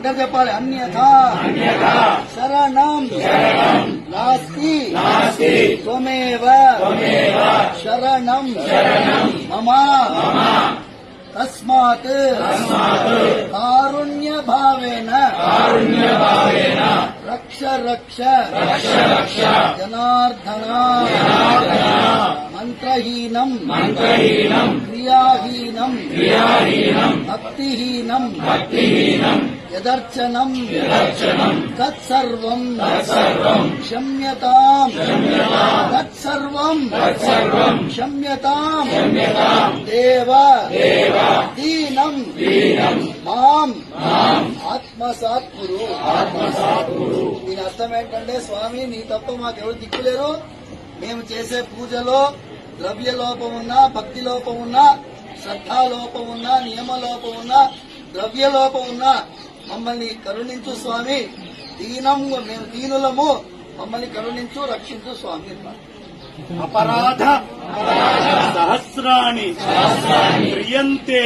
అందరు చెప్పాలి. అన్యథా. శరణం. నాస్తి. త్వమేవ. శరణం. మమ. తస్మాత్. కారుణ్య భావేన రక్ష రక్ష జనార్దన. మంత్రహీనం. క్రియాహీనం. భక్తిహీనం. యదర్చనం. తత్సర్వం. క్షమ్యతాం. తత్సర్వం. క్షమ్యతాం. దేవ. దీనం. మాం. ఆత్మసాత్ కురు దీని అర్థం ఏంటంటే స్వామి నీ తప్ప మాకెవరు దిక్కులేరు. మేము చేసే పూజలో ద్రవ్య లోపం ఉన్నా భక్తి లోపం ఉన్నా శ్రద్ధా లోపం ఉన్నా నియమ లోపం ఉన్నా ద్రవ్య లోపం ఉన్నా మమ్మల్ని కరుణించు స్వామి. దీనం మేము దీనులము మమ్మల్ని కరుణించు రక్షించు స్వామి. అపరాధ సహస్రాణి క్రియంతే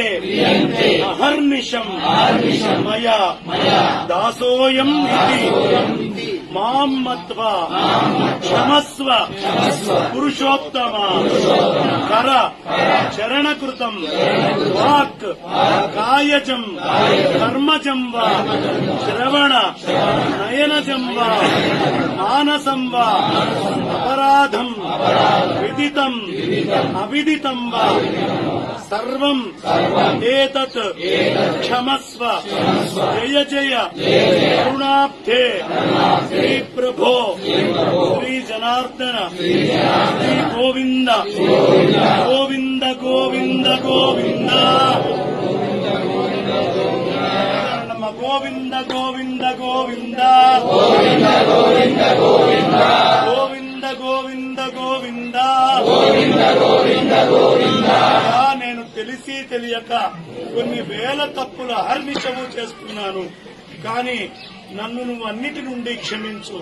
అహర్నిశం. మయా దాసోయం ఇది. మాం మత్వా క్షమస్వ. పురుషోత్తమ. కర. చరణకృతం. వాక్. కాయజం. కర్మజం వా. శ్రవణ. నయనజం వా. మానసం వా. అపరాధం. విదితం. అవిదితం వా. సర్వం. ఏతత్. క్షమస్వ. జయ జయ. కరుణాబ్ధే శ్రీ జనార్దన శ్రీ గోవింద గోవింద గోవింద గోవింద గోవింద గోవింద గోవింద గోవింద గోవింద గోవింద గోవింద గోవింద గోవింద గోవింద గోవింద నేను తెలిసి తెలియక కొన్ని వేల తప్పుల అహర్నిశము చేసుకున్నాను కానీ నన్ను నువ్వు అన్నిటి నుండి క్షమించు.